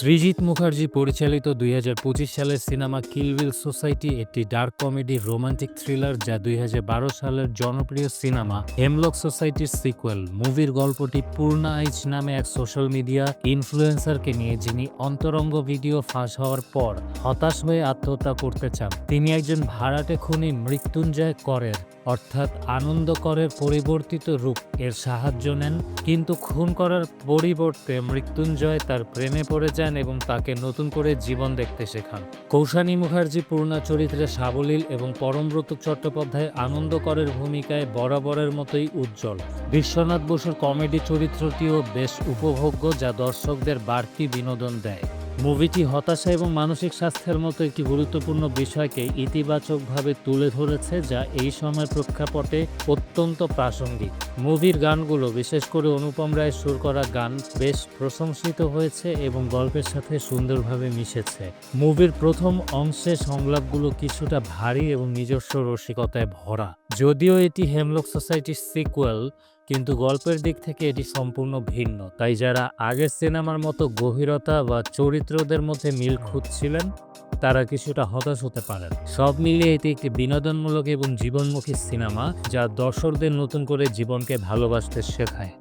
ত্রিজিৎ মুখার্জি পরিচালিত দুই হাজার পঁচিশ সালের সিনেমা কিলবিল সোসাইটি একটি ডার্ক কমেডি রোমান্টিক থ্রিলার যা দুই হাজার বারো সালের জনপ্রিয় সিনেমা হেমলক সোসাইটির সিকুয়েল। মুভির গল্পটি পূর্ণা আইচ নামে এক সোশ্যাল মিডিয়া ইনফ্লুয়েন্সারকে নিয়ে, যিনি অন্তরঙ্গ ভিডিও ফাঁস হওয়ার পর হতাশ হয়ে আত্মহত্যা করতে চান। তিনি একজন ভাড়াটে খুনি মৃত্যুঞ্জয় করের, অর্থাৎ আনন্দ করের পরিবর্তিত রূপ। এর সাহায্য নেন, কিন্তু খুন করার পরিবর্তে মৃত্যুঞ্জয় তার প্রেমে পড়ে যান এবং তাকে নতুন করে জীবন দেখতে শেখান। কৌশানী মুখার্জি পূর্ণা চরিত্রে সাবলীল এবং পরমব্রত চট্টোপাধ্যায় আনন্দ করের ভূমিকায় বরাবরের মতোই উজ্জ্বল। বিশ্বনাথ বসুর কমেডি চরিত্রটিও বেশ উপভোগ্য, যা দর্শকদের বাড়তি বিনোদন দেয়। মুভিটি হতাশা এবং মানসিক স্বাস্থ্যের মতো একটি গুরুত্বপূর্ণ বিষয়কে ইতিবাচকভাবে তুলে ধরেছে, যা এই সময়ের প্রেক্ষাপটে অত্যন্ত প্রাসঙ্গিক। মুভির গানগুলো, বিশেষ করে অনুপম রায়ের সুর করা গান, বেশ প্রশংসিত হয়েছে এবং গল্পের সাথে সুন্দরভাবে মিশেছে। মুভির প্রথম অংশে সংলাপগুলো কিছুটা ভারী এবং নিজস্ব রসিকতায় ভরা। যদিও এটি হেমলক সোসাইটির সিকুয়েল কিন্তু গল্পের দিক থেকে এটি সম্পূর্ণ ভিন্ন। তাই যারা আগের সিনেমার মতো গভীরতা বা চরিত্রদের মধ্যে মিল খুঁজছিলেন, তারা কিছুটা হতাশ হতে পারেন। সব মিলিয়ে এটি একটি বিনোদনমূলক এবং জীবনমুখী সিনেমা, যা দর্শকদের নতুন করে জীবনকে ভালোবাসতে শেখায়।